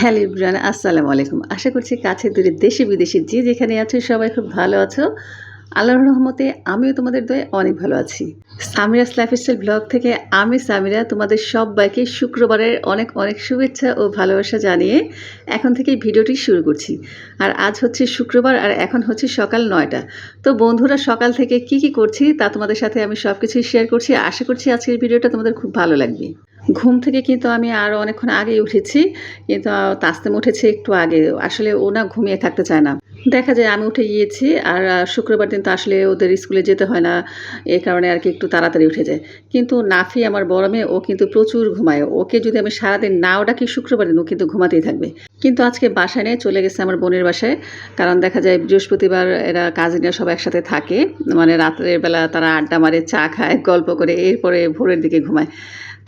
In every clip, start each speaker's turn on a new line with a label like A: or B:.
A: Hello Ibran, আসসালামু আলাইকুম। আশা করছি কাছে দূরে দেশে বিদেশে যে যেখানে আছো, সবাই খুব ভালো আছো। আল্লাহর রহমতে আমিও তোমাদের দয়ে অনেক ভালো আছি। সামিরাস লাইফস্টাইল ব্লগ থেকে আমি সামিরা তোমাদের সবাইকে শুক্রবারের অনেক অনেক শুভেচ্ছা ও ভালোবাসা জানিয়ে এখন থেকেই ভিডিওটি শুরু করছি। আর আজ হচ্ছে শুক্রবার আর এখন হচ্ছে সকাল নয়টা। তো বন্ধুরা, সকাল থেকে কি কি করছি তা তোমাদের সাথে আমি সব কিছুই শেয়ার করছি। আশা করছি আজকের ভিডিওটা তোমাদের খুব ভালো লাগবে। ঘুম থেকে কিন্তু আমি আরও অনেকক্ষণ আগে উঠেছি, কিন্তু তাস্তেম উঠেছে একটু আগে। আসলে ও না ঘুমিয়ে থাকতে চায় না। দেখা যায় আমি উঠে গিয়েছি আর শুক্রবার দিন তো আসলে ওদের স্কুলে যেতে হয় না এই কারণে আর কি একটু তাড়াতাড়ি উঠে যায়। কিন্তু নাফি আমার বড় মেয়ে, ও কিন্তু প্রচুর ঘুমায়। ওকে যদি আমি সারাদিন নাও ডাকি শুক্রবার দিন, ও কিন্তু ঘুমাতেই থাকবে। কিন্তু আজকে বাসায় নিয়ে চলে গেছে আমার বোনের বাসায়, কারণ দেখা যায় বৃহস্পতিবার এরা কাজিনরা সব একসাথে থাকে। মানে রাত্রের বেলা তারা আড্ডা মারে, চা খায়, গল্প করে, এরপরে ভোরের দিকে ঘুমায়।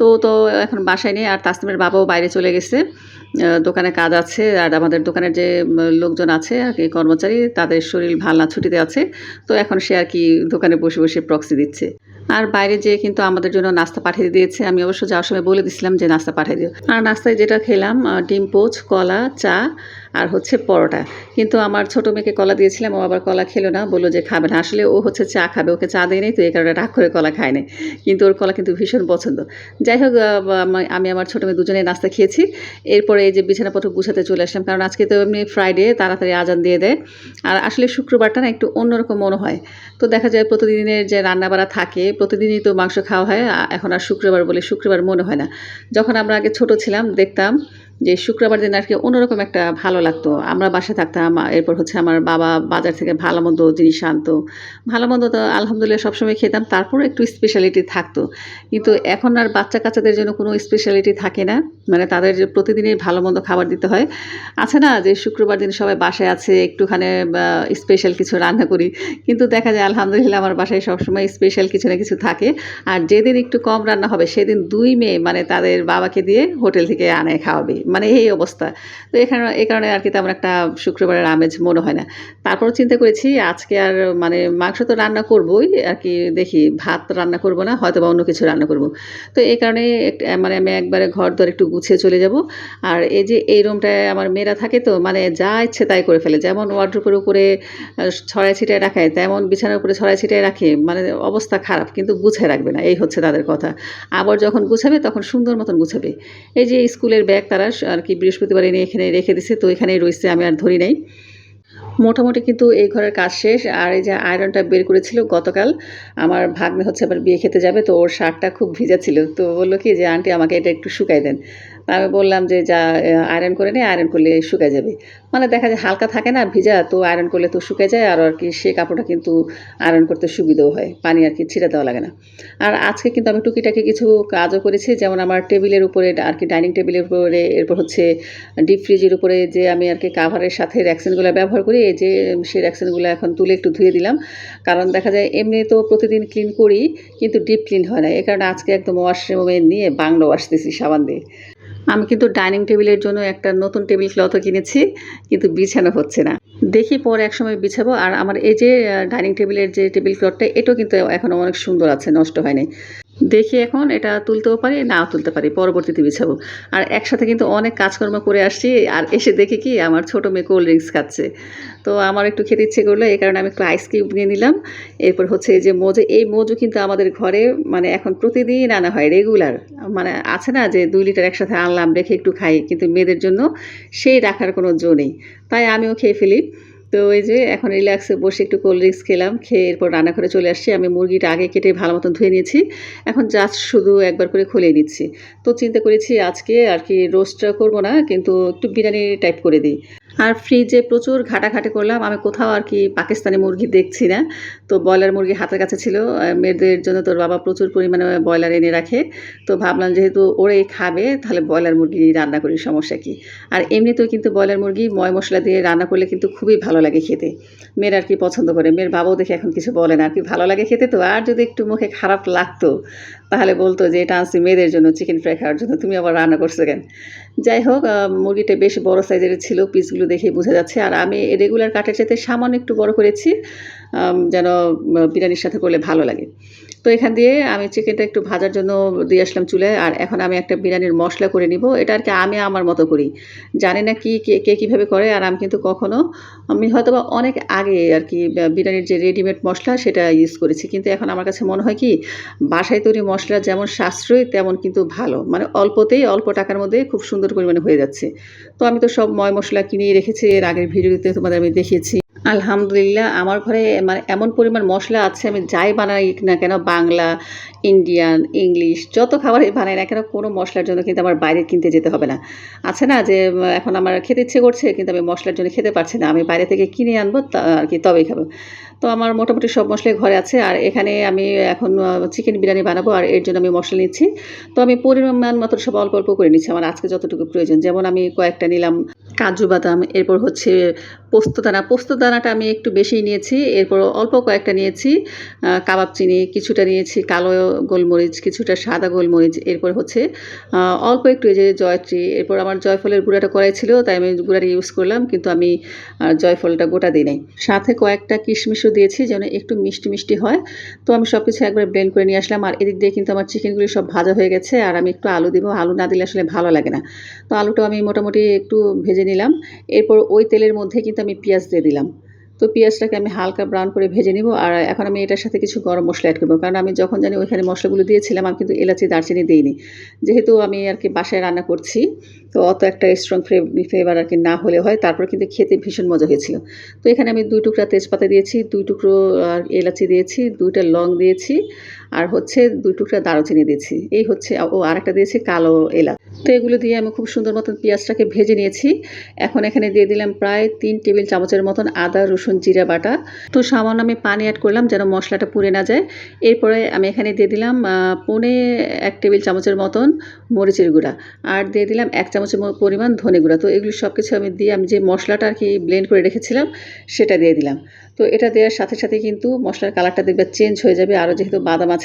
A: তো তো এখন বাসায় নেই। আর তাসলিমের বাবাও বাইরে চলে গেছে। দোকানে কাজ আছে। আর আমাদের দোকানের যে লোকজন আছে আর কি, কর্মচারী, তাদের শরীর ভালো না ছুটিতে আছে। তো এখন সে আর কি দোকানে বসে বসে প্রক্সি দিচ্ছে। আর বাইরে যেয়ে কিন্তু আমাদের জন্য নাস্তা পাঠিয়ে দিয়েছে। আমি অবশ্য যাওয়ার সময় বলে দিছিলাম যে, নাস্তা পাঠিয়ে দিও। আর নাস্তায় যেটা খেলাম ডিম, পোচ, কলা, চা আর হচ্ছে পরোটা। কিন্তু আমার ছোটো মেয়েকে কলা দিয়েছিলাম, ও আবার কলা খেলো না, বলল যে খাবে না। আসলে ও হচ্ছে চা খাবে, ওকে চা দেয় নেই, তো এই কারণে রাগ করে কলা খায় না কিন্তু ওর কলা কিন্তু ভীষণ পছন্দ। যাই হোক আমি- আমি আমার ছোটো মেয়ে দুজনে নাস্তা খেয়েছি। এরপরে এই যে বিছানাপত্র গুছাতে চলে আসলাম, কারণ আজকে তো এমনি ফ্রাইডে তাড়াতাড়ি আজান দিয়ে দেয়। আর আসলে শুক্রবারটা না একটু অন্যরকম মনে হয়। তো দেখা যায় প্রতিদিনের যে রান্নাবাড়া থাকে, প্রতিদিনই তো মাংস খাওয়া হয় এখন আর শুক্রবার বলে শুক্রবার মনে হয় না। যখন আমরা আগে ছোট ছিলাম, দেখতাম যে শুক্রবার দিন আর কি অন্যরকম একটা ভালো লাগতো। আমরা বাসায় থাকতাম, এরপর হচ্ছে আমার বাবা বাজার থেকে ভালো মন্দ জিনিস আনতো। ভালো মন্দ তো আলহামদুলিল্লাহ সবসময় খেতাম তারপর একটু স্পেশালিটি থাকতো। কিন্তু এখন আর বাচ্চা কাচ্চাদের জন্য কোনো স্পেশালিটি থাকে না। মানে তাদের যে প্রতিদিনই ভালো মন্দ খাবার দিতে হয়। আছে না যে শুক্রবার দিন সবাই বাসায় আছে, একটুখানে স্পেশাল কিছু রান্না করি। কিন্তু দেখা যায় আলহামদুলিল্লাহ আমার বাসায় সবসময় স্পেশাল কিছু না কিছু থাকে। আর যেদিন একটু কম রান্না হবে, সেদিন দুই মেয়ে মানে তাদের বাবাকে দিয়ে হোটেল থেকে আনে খাওয়াবে। মানে এই অবস্থা। তো এখানে এই কারণে আর কি তেমন একটা শুক্রবারের আমেজ মনে হয় না। তারপর চিন্তা করেছি, আজকে আর মানে মাংস তো রান্না করবোই, আর কি দেখি ভাত রান্না করব না, হয়তো বা অন্য কিছু রান্না করব। তো এই কারণে মানে আমি একবারে ঘর দর একটু গুছিয়ে চলে যাব। আর এই যে এই রুমটায় আমার মেয়েরা থাকে তো মানে যা ইচ্ছে তাই করে ফেলে। যেমন ওয়ার্ড্রোপের উপরে ছড়াই ছিটায় রাখে, তেমন বিছানার উপরে ছড়াই ছিটায় রাখে মানে অবস্থা খারাপ, কিন্তু গুছায় রাখবে না, এই হচ্ছে তাদের কথা। আবার যখন গুছাবে, তখন সুন্দর মতন গুছাবে। এই যে স্কুলের ব্যাগ তারা আর কি বৃহস্পতিবার এনে এখানে রেখে দিছে, তো এখানেই রয়েছে, আমি আর ধরি নাই। মোটামুটি কিন্তু এই ঘরের কাজ শেষ, আর এই যে আয়রনটা বের করেছিল গতকাল, আমার ভাগ্নে হচ্ছে আবার বিয়ে খেতে যাবে, তো ওর শার্টটা খুব ভিজা ছিল, তো বলল কি যে, আন্টি, আমাকে এটা একটু শুকাই দেন। আমি বললাম যে যা আয়রন করে নে আয়রন করলে শুকায় যাবে। মানে দেখা যায় হালকা থাকে না, ভিজা, তো আয়রন করলে তো শুকায় যায়, আর আর কি সে কাপড়টা কিন্তু আয়রন করতে সুবিধাও হয়, পানি আর কি ছিটা দেওয়া লাগে না। আর আজকে কিন্তু আমি টুকিটাকি কিছু কাজও করেছি, যেমন আমার টেবিলের উপরে, আর কি ডাইনিং টেবিলের উপরে, এরপর হচ্ছে ডিপ ফ্রিজের উপরে যে আমি আর কি কাভারের সাথে র্যাকসিনগুলো ব্যবহার করি, এই যে সেই র্যাকসিনগুলো এখন তুলে একটু ধুয়ে দিলাম। কারণ দেখা যায় এমনি তো প্রতিদিন ক্লিন করি, কিন্তু ডিপ ক্লিন হয় না। এই কারণে আজকে একদম ওয়াশরুমে নিয়ে বাংলা ওয়াশ দিয়েছি সাবান দিয়ে। আমি কিন্তু ডাইনিং টেবিলের জন্য একটা নতুন টেবিল ক্লথও কিনেছি, কিন্তু বিছানো হচ্ছে না। দেখি পরে এক সময় বিছাবো, আর আমার এই যে ডাইনিং টেবিলের যে টেবিল ক্লথটা, এটাও কিন্তু এখনও অনেক সুন্দর আছে, নষ্ট হয়নি। দেখি এখন এটা তুলতেও পারি, নাও তুলতে পারি, পরবর্তীতে বিছাবো। আর একসাথে কিন্তু অনেক কাজকর্ম করে আসছি, আর এসে দেখি কি আমার ছোটো মেয়ে কোল্ড ড্রিঙ্কস খাচ্ছে। তো আমার একটু খেতে ইচ্ছে করল, এই কারণে আমি একটু আইস কিউব নিয়ে নিলাম। এরপর হচ্ছে এই যে মোজো, এই মোজো কিন্তু আমাদের ঘরে মানে এখন প্রতিদিন আনা হয় রেগুলার মানে আছে না যে দুই লিটার একসাথে আনলাম, রেখে একটু খাই, কিন্তু মেয়েদের জন্য সেই রাখার কোনো জো নেই। তাই আমিও খেয়ে ফেলি। তো ওই যে এখন রিল্যাক্সে বসে একটু কোল্ড ড্রিঙ্কস খেলাম, খেয়ে এরপর রান্নাঘরে চলে আসছি। আমি মুরগিটা আগে কেটে ভালো মতন ধুয়ে নিয়েছি। এখন জাস্ট শুধু একবার করে খুলে নিচ্ছি। তো চিন্তা করেছি আজকে আর কি রোস্টটা করব না, কিন্তু একটু বিরিয়ানি টাইপ করে দিই। আর ফ্রিজে প্রচুর ঘাটাঘাটি করলাম। আমি কোথাও আর কি পাকিস্তানি মুরগি দেখছি না। তো ব্রয়লার মুরগি হাতের কাছে ছিল। মেয়েদের জন্য তোর বাবা প্রচুর পরিমাণে ব্রয়লার এনে রাখে। তো ভাবলাম যেহেতু ওরাই খাবে, তাহলে ব্রয়লার মুরগি রান্না করি, সমস্যা কি? আর এমনিতেও কিন্তু ব্রয়লার মুরগি ময় মশলা দিয়ে রান্না করলে কিন্তু খুবই ভালো লাগে খেতে। মেয়ের আর কি পছন্দ করে। মেয়ের বাবাও দেখে এখন কিছু বলে না। আর কি ভালো লাগে খেতে তো। আর যদি একটু মুখে খারাপ লাগতো, তাহলে বলতো যে, এটা আনছি মেয়েদের জন্য চিকেন ফ্রাই খাওয়ার জন্য। তুমি আবার রান্না করছ কেন? যাই হোক মুরগিটা বেশ বড় সাইজের ছিল। পিসগুলো দেখে বোঝা যাচ্ছে। আর আমি রেগুলার কাটের চাইতে সামান্য একটু বড় করেছি। যেন বিরিয়ানির সাথে করলে ভালো লাগে। তো এখান দিয়ে আমি চিকেনটা একটু ভাজার জন্য দিয়ে আসলাম চুলে, আর এখন আমি একটা বিরিয়ানির মশলা করে নিব। এটা আর কি আমি আমার মতো করি। জানি না কি, কে কীভাবে করে, আর আমি কিন্তু কখনো, আমি হয়তো বা অনেক আগে আর কি বিরিয়ানির যে রেডিমেড মশলা সেটা ইউজ করেছি। কিন্তু এখন আমার কাছে মনে হয় কি, বাসায় তৈরি মশলা যেমন সাশ্রয়ী, তেমন কিন্তু ভালো। মানে অল্পতেই, অল্প টাকার মধ্যে খুব সুন্দর পরিমাণে হয়ে যাচ্ছে। তো আমি তো সব ময় মশলা কিনেই রেখেছি, এর আগের ভিডিওতে তোমাদের আমি দেখিয়েছি। আলহামদুলিল্লাহ, আমার ঘরে মানে এমন পরিমাণ মশলা আছে, আমি যাই বানাই না কেন, বাংলা ইন্ডিয়ান ইংলিশ যত খাবারই বানাই না কেন, কোনো মশলার জন্য কিন্তু আমার বাইরে কিনতে যেতে হবে না। আছে না যে এখন আমার খেতে ইচ্ছে করছে, কিন্তু আমি মশলার জন্য খেতে পারছি না, আমি বাইরে থেকে কিনে আনব আর কি, তবেই খাব। তো আমার মোটামুটি সব মশলাই ঘরে আছে, আর এখানে আমি এখন চিকেন বিরিয়ানি বানাবো, আর এর জন্য আমি মশলা নিচ্ছি। তো আমি পরিমাণ মতো সব অল্প অল্প করে নিচ্ছি, আমার আজকে যতটুকু প্রয়োজন। যেমন আমি কয়েকটা নিলাম কাজু বাদাম, এরপর হচ্ছে পোস্তদানা পোস্তদানাটা আমি একটু বেশি নিয়েছি। এরপর অল্প কয়েকটা নিয়েছি। কাবাব চিনি, কিছুটা নিয়েছি, কালো গোলমরিচ, কিছুটা সাদা গোলমরিচ, এরপর হচ্ছে অল্প একটু এই যে জয়ত্রী, এরপর আমার জয়ফলের গুঁড়াটা করাই ছিল, তাই আমি গুঁড়াটা ইউজ করলাম, কিন্তু আমি জয়ফলটা গোটা দিই নাই। সাথে কয়েকটা কিশমিশও দিয়েছি, যেন একটু মিষ্টি মিষ্টি হয়। তো আমি সব কিছু একবার ব্লেন্ড করে নিয়ে আসলাম, আর এদিক দিয়ে কিন্তু আমার চিকেনগুলি সব ভাজা হয়ে গেছে, আর আমি একটু আলু দিব। আলু না দিলে আসলে ভালো লাগে না। তো আলুটাও আমি মোটামুটি একটু ভেজে নিলাম। এরপর ওই তেলের মধ্যে কিন্তু আমি পেঁয়াজ দিয়ে দিলাম। তো পেঁয়াজটাকে আমি হালকা ব্রাউন করে ভেজে নিব আর এখন আমি এটার সাথে কিছু গরম মশলা অ্যাড করব। কারণ আমি যখন জানি ওইখানে মশলাগুলো দিয়েছিলাম, আমি কিন্তু এলাচি, দারচিনি দিইনি। যেহেতু আমি আর কি বাসায় রান্না করছি, তো অত একটা স্ট্রং ফ্লেভার আর কি না হলে হয়, তারপর কিন্তু খেতে ভীষণ মজা হয়েছিল। তো এখানে আমি দুই টুকরা তেজপাতা দিয়েছি, দুই টুকরো এলাচি দিয়েছি, দুইটা লং দিয়েছি। আর হচ্ছে দুই টুকরা দারুচিনি দিয়েছি। এই হচ্ছে, ও আরেকটা দিয়েছি কালো এলাচ। তো এগুলো দিয়ে আমি খুব সুন্দর মতন পেঁয়াজটাকে ভেজে নিয়েছি। এখন এখানে দিয়ে দিলাম প্রায় তিন টেবিল চামচের মতন আদা, রসুন, জিরা বাটা। তো সামান্য আমি পানি অ্যাড করলাম যেন মশলাটা পুড়ে না যায়। এরপরে আমি এখানে দিয়ে দিলাম পৌনে এক টেবিল চামচের মতন মরিচের গুঁড়া। আর দিয়ে দিলাম এক চামচের পরিমাণ ধনে গুঁড়া। তো এগুলো সব কিছু আমি দিয়ে আমি যে মশলাটা আর কি ব্লেন্ড করে রেখেছিলাম, সেটা দিয়ে দিলাম। তো এটা দেওয়ার সাথে সাথে কিন্তু মশলার কালারটা দেখবে চেঞ্জ হয়ে যাবে। আরও যেহেতু বাদাম আছে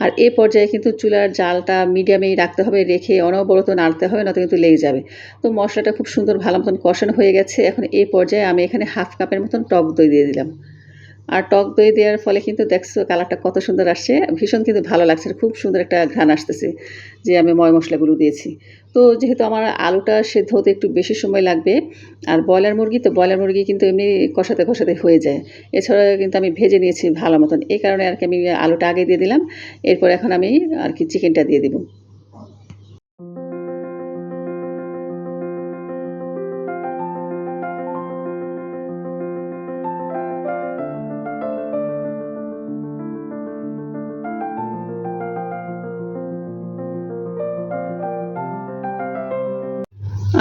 A: আর এ পর্যায়ে কিন্তু চুলার জালটা মিডিয়ামেই রাখতে হবে, রেখে অনবরত নাড়তে হবে, নয়তো কিন্তু লেগে যাবে। তো মশলাটা খুব সুন্দর ভালো মতন কষানো হয়ে গেছে। এখন এ পর্যায়ে আমি এখানে হাফ কাপের মতন টক দই দিয়ে দিলাম। আর টক দই দেওয়ার ফলে কিন্তু দেখছ কালারটা কত সুন্দর আসছে। ভীষণ কিন্তু ভালো লাগছে, খুব সুন্দর একটা ঘ্রাণ আসতেছে যে আমি ময় মশলাগুলো দিয়েছি। তো যেহেতু আমার আলুটা সেদ্ধ হতে একটু বেশি সময় লাগবে, আর ব্রয়লার মুরগি, তো ব্রয়লার মুরগি কিন্তু এমনি কষাতে কষাতে হয়ে যায়। এছাড়া কিন্তু আমি ভেজে নিয়েছি ভালো মতন। এই কারণে আর কি আমি আলুটা আগে দিয়ে দিলাম, এরপর এখন আমি আর কি চিকেনটা দিয়ে দিব।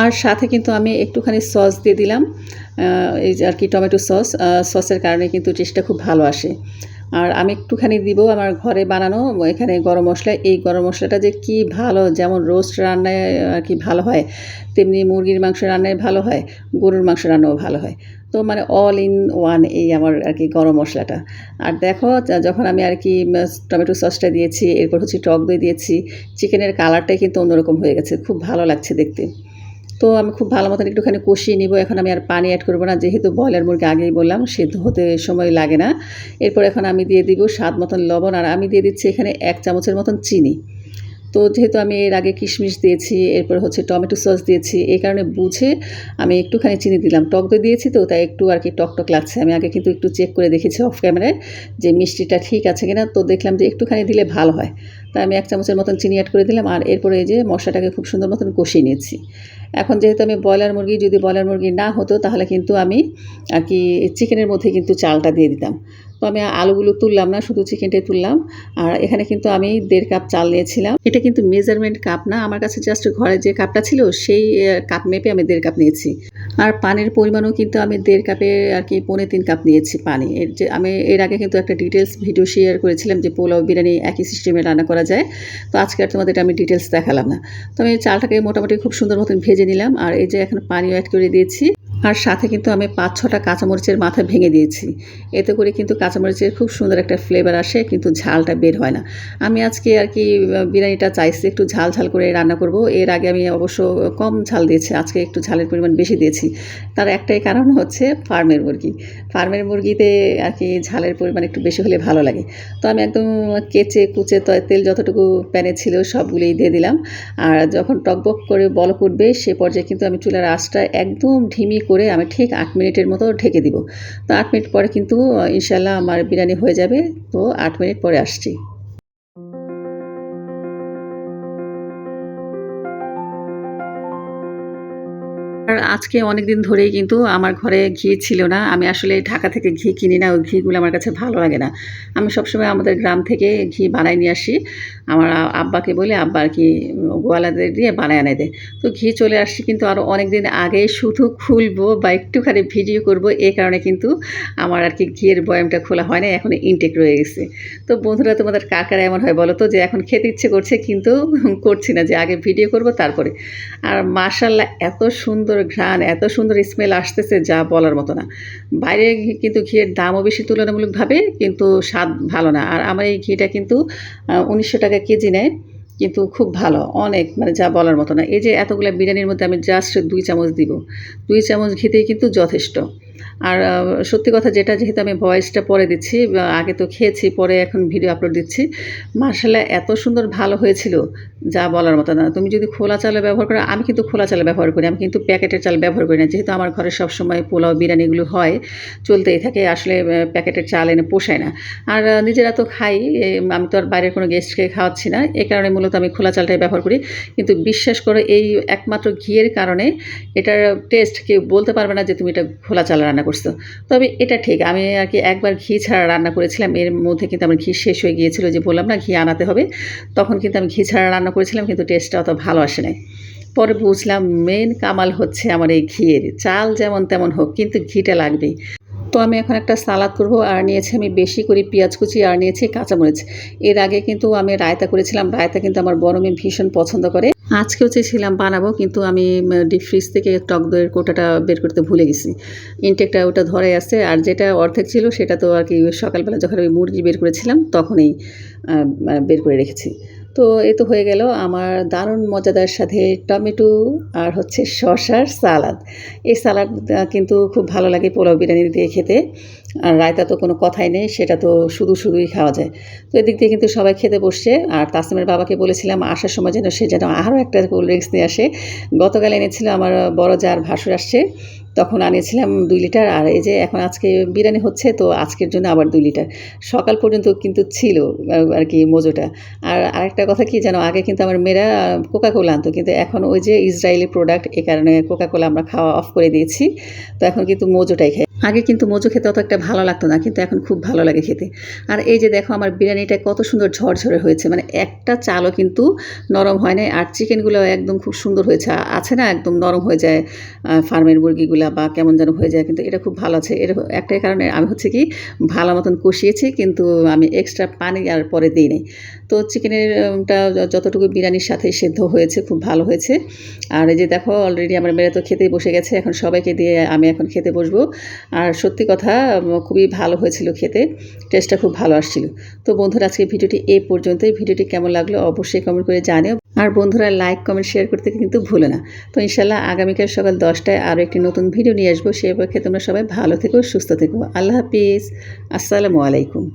A: আর সাথে কিন্তু আমি একটুখানি সস দিয়ে দিলাম এই আর কি টমেটো সস সসের কারণে কিন্তু টেস্টটা খুব ভালো আসে। আর আমি একটুখানি দিব আমার ঘরে বানানো, এখানে গরম মশলা, এই গরম মশলাটা যে কি ভালো, যেমন রোস্ট রান্নায় আর কি ভালো হয়, তেমনি মুরগির মাংস রান্নায় ভালো হয়, গরুর মাংস রান্নাও ভালো হয়। তো মানে অল ইন ওয়ান এই আমার আর কি গরম মশলাটা। আর দেখো যখন আমি আর কি টমেটো সসটা দিয়েছি, এরপর হচ্ছে টক দই দিয়েছি, চিকেনের কালারটাই কিন্তু অন্যরকম হয়ে গেছে, খুব ভালো লাগছে দেখতে। তো আমি খুব ভালো মতন একটুখানি কষিয়ে নিব। এখন আমি আর পানি অ্যাড করব না, যেহেতু ব্রয়লার মুরগি আগেই বললাম, সেদ্ধ হতে সময় লাগে না। এরপর এখন আমি দিয়ে দিব স্বাদ মতন লবণ, আর আমি দিয়ে দিচ্ছি এখানে এক চামচের মতন চিনি। তো যেহেতু আমি এর আগে কিশমিশ দিয়েছি, এরপর হচ্ছে টমেটো সস দিয়েছি, এই কারণে বুঝে আমি একটুখানি চিনি দিলাম। টক দই দিয়েছি তো, তাই একটু আর কি টক টক লাগছে। আমি আগে কিন্তু একটু চেক করে দেখেছি অফ ক্যামেরায় যে মিষ্টিটা ঠিক আছে কিনা। তো দেখলাম যে একটুখানি দিলে ভালো হয়। তাই আমি এক চামচের মতন চিনি অ্যাড করে দিলাম আর এরপরে এই যে মশলাটাকে খুব সুন্দর মতন কষিয়ে নিয়েছি। এখন যেহেতু আমি ব্রয়লার মুরগি, যদি ব্রয়লার মুরগি না হতো তাহলে কিন্তু আমি আর কি চিকেনের মধ্যে কিন্তু চালটা দিয়ে দিতাম। তো আমি আলুগুলো তুললাম না, শুধু চিকেনটাই তুললাম। আর এখানে কিন্তু আমি দেড় কাপ চাল নিয়েছিলাম। এটা কিন্তু মেজারমেন্ট কাপ না। আমার কাছে জাস্ট ঘরে যে কাপটা ছিল, সেই কাপ মেপে আমি দেড় কাপ নিয়েছি। আর পানির পরিমাণও কিন্তু আমি দেড় কাপে আর কি পৌনে তিন কাপ নিয়েছি পানি। এর যে আমি, এর আগে কিন্তু একটা ডিটেলস ভিডিও শেয়ার করেছিলাম যে পোলাও বিরিয়ানি একই সিস্টেমে রান্না করা যায়। তো আজকে আর তোমাদের আমি ডিটেলস দেখালাম না। তো আমি চালটাকে মোটামুটি খুব সুন্দর মতন ভেজে নিলাম আর এই যে এখন পানিও অ্যাড করে দিয়েছি। আর সাথে কিন্তু আমি পাঁচ ছটা কাঁচামরিচের মাথা ভেঙে দিয়েছি। এতে করে কিন্তু কাঁচামরিচের খুব সুন্দর একটা ফ্লেভার আসে, কিন্তু ঝালটা বের হয় না। আমি আজকে আর কি বিরিয়ানিটা চাইছি, একটু ঝাল ঝাল করে রান্না করব। এর আগে আমি অবশ্য কম ঝাল দিয়েছি, আজকে একটু ঝালের পরিমাণ বেশি দিয়েছি। তার একটাই কারণ হচ্ছে ফার্মের মুরগি। ফার্মের মুরগিতে আর কি ঝালের পরিমাণ একটু বেশি হলে ভালো লাগে। তো আমি একদম কেচে, কুচে তেল যতটুকু প্যানে ছিল সবগুলোই দিয়ে দিলাম। আর যখন টকবক করে বলক উঠবে, সে পর্যায়ে কিন্তু আমি চুলার আঁচটা একদম ঢিমি করে আমি ঠিক আট মিনিটের মতো ঢেকে দিব। তো আট মিনিট পরে কিন্তু ইনশাল্লাহ আমার বিরিয়ানি হয়ে যাবে। তো আট মিনিট পরে আসছি। আর আজকে অনেক দিন ধরেই কিন্তু আমার ঘরে ঘি ছিল না। আমি আসলে ঢাকা থেকে ঘি কিনি না, ওই ঘিগুলো আমার কাছে ভালো লাগে না। আমি সবসময় আমাদের গ্রাম থেকে ঘি বানাই নিয়ে আসি। আমার আব্বাকে বলে, আব্বা আর কি গোয়ালাদের দিয়ে বানায় আনে দেয় তো ঘি চলে আসছি কিন্তু আরও অনেক দিন আগে শুধু খুলবো বা একটুখানি ভিডিও করব এই কারণে কিন্তু আমার আর কি ঘিয়ের বয়ামটা খোলা হয় না এখন ইনটেক রয়ে গেছে। তো বন্ধুরা, তোমাদের কার কার এমন হয় বলো তো, যে এখন খেতে ইচ্ছে করছে কিন্তু করছি না, যে আগে ভিডিও করব তারপরে। আর মার্শাল্লাহ এত সুন্দর ঘ্রাণ, এত সুন্দর স্মেল আসতেছে যা বলার মতো না। বাইরে কিন্তু ঘিয়ের দামও বেশি তুলনামূলকভাবে কিন্তু স্বাদ ভালো না। আর আমার এই ঘিটা কিন্তু উনিশশো টাকা কেজি নেয়, কিন্তু খুব ভালো, অনেক মানে যা বলার মতো না। এই যে এতগুলো বিরিয়ানির মধ্যে আমি জাস্ট দুই চামচ দিব। দুই চামচ ঘিতেই কিন্তু যথেষ্ট। আর সত্যি কথা যেটা, যেহেতু আমি ভয়েসটা পরে দিচ্ছি আগে তো খেয়েছি, পরে এখন ভিডিও আপলোড দিচ্ছি মার্শাল্লাহ এত সুন্দর ভালো হয়েছিল, যা বলার মতো না। তুমি যদি খোলা চাল ব্যবহার করো, আমি কিন্তু খোলা চাল ব্যবহার করি, আমি কিন্তু প্যাকেটের চাল ব্যবহার করি না। যেহেতু আমার ঘরে সবসময় পোলাও বিরিয়ানিগুলো হয়, চলতেই থাকে, আসলে প্যাকেটের চাল এনে পোষায় না। আর নিজেরা তো খাই আমি তো আর বাইরের কোনো গেস্টকে খাওয়াচ্ছি না, এ কারণে মূলত আমি খোলা চালটাই ব্যবহার করি। কিন্তু বিশ্বাস করো, এই একমাত্র ঘিয়ের কারণে এটার টেস্ট কেউ বলতে পারবে না যে তুমি এটা খোলা চাল রান্না করছ। তবে এটা ঠিক, আমি আর কি একবার ঘি ছাড়া রান্না করেছিলাম, এর মধ্যে কিন্তু আমার ঘি শেষ হয়ে গিয়েছিল যে বললাম না, ঘি আনাতে হবে। তখন কিন্তু আমি ঘি ছাড়া রান্না করেছিলাম, কিন্তু টেস্টটা অত ভালো আসে নাই। পরে বুঝলাম মেন কামাল হচ্ছে আমার এই ঘিয়ের, চাল যেমন তেমন হোক, কিন্তু ঘিটা লাগবেই। তো আমি এখন একটা সালাদ করব। আর নিয়েছি আমি বেশি করে পেঁয়াজ কুচি আর নিয়েছি কাঁচামরিচ। এর আগে কিন্তু আমি রায়তা করেছিলাম। রায়তা কিন্তু আমার বড় মেয়ে ভীষণ পছন্দ করে। আজকেও চেয়েছিলাম বানাবো, কিন্তু আমি ডিপ ফ্রিজ থেকে টক দইয়ের কোটাটা বের করতে ভুলে গেছি। ইনটেকটা ওটা ধরে আছে। আর যেটা অর্ধেক ছিল, সেটা তো আর কি সকালবেলা যখন আমি মুরগি বের করেছিলাম, তখনই বের করে রেখেছি। তো এ তো হয়ে গেল আমার দারুণ মজাদার সাথে টমেটো আর হচ্ছে শশার সালাদ। এই সালাদ কিন্তু খুব ভালো লাগে পোলাও বিরিয়ানি দিয়ে খেতে। আর রায়তা তো কোনো কথাই নেই, সেটা তো শুধু শুধুই খাওয়া যায়। তো এদিক দিয়ে কিন্তু সবাই খেতে বসছে, আর তাসিমের বাবাকে বলেছিলাম আসার সময় যেন সে যেন আরও একটা কোল্ড ড্রিঙ্কস নিয়ে আসে। গতকাল এনেছিল আমার বড় যার ভাসুর আসছে, তখন আনিয়েছিলাম দুই লিটার, আর এই যে এখন আজকে বিরিয়ানি হচ্ছে, তো আজকের জন্য আবার দুই লিটার। সকাল পর্যন্ত কিন্তু ছিল আর কি মোজোটা। আর আরেকটা কথা কি যেন, আগে কিন্তু আমার মেয়েরা কোকা কোলা আনতো, কিন্তু এখন ওই যে ইসরায়েলি প্রোডাক্ট এই কারণে কোকা কোলা আমরা খাওয়া অফ করে দিয়েছি, তো এখন কিন্তু মোজোটাই খাই। আগে কিন্তু মোজো খেতে অত একটা ভালো লাগতো না, কিন্তু এখন খুব ভালো লাগে খেতে। আর এই যে দেখো আমার বিরিয়ানিটা কত সুন্দর ঝরঝরে হয়েছে মানে একটা চালও কিন্তু নরম হয় নাই, আর চিকেনগুলো একদম খুব সুন্দর হয়েছে আছে না একদম নরম হয়ে যায় ফার্মের মুরগিগুলা বা কেমন যেন হয়ে যায়, কিন্তু এটা খুব ভালো আছে। এর একটাই কারণে আমি হচ্ছে কি ভালো মতন কষিয়েছি, কিন্তু আমি এক্সট্রা পানি আর পরে দিই নাই। তো চিকেনেরটা যতটুকু বিরিয়ানির সাথে সেদ্ধ হয়েছে, খুব ভালো হয়েছে। আর এই যে দেখো অলরেডি আমার মেয়েরা তো খেতেই বসে গেছে, এখন সবাইকে দিয়ে আমি এখন খেতে বসবো। আর সত্যি কথা খুবই ভালো হয়েছিল খেতে টেস্টটা খুব ভালো আসছিল। তো বন্ধুরা আজকে ভিডিওটি এ পর্যন্তই। ভিডিওটি কেমন লাগল অবশ্যই কমেন্ট করে জানিও। আর বন্ধুরা লাইক কমেন্ট শেয়ার করতে কিন্তু ভুলো না। তো ইনশাল্লাহ আগামীকাল সকাল দশটায় আরও একটি নতুন ভিডিও নিয়ে আসব। সে পক্ষে তোমরা সবাই ভালো থেকো, সুস্থ থেকো। আল্লাহ হাফিজ। আসসালামু আলাইকুম।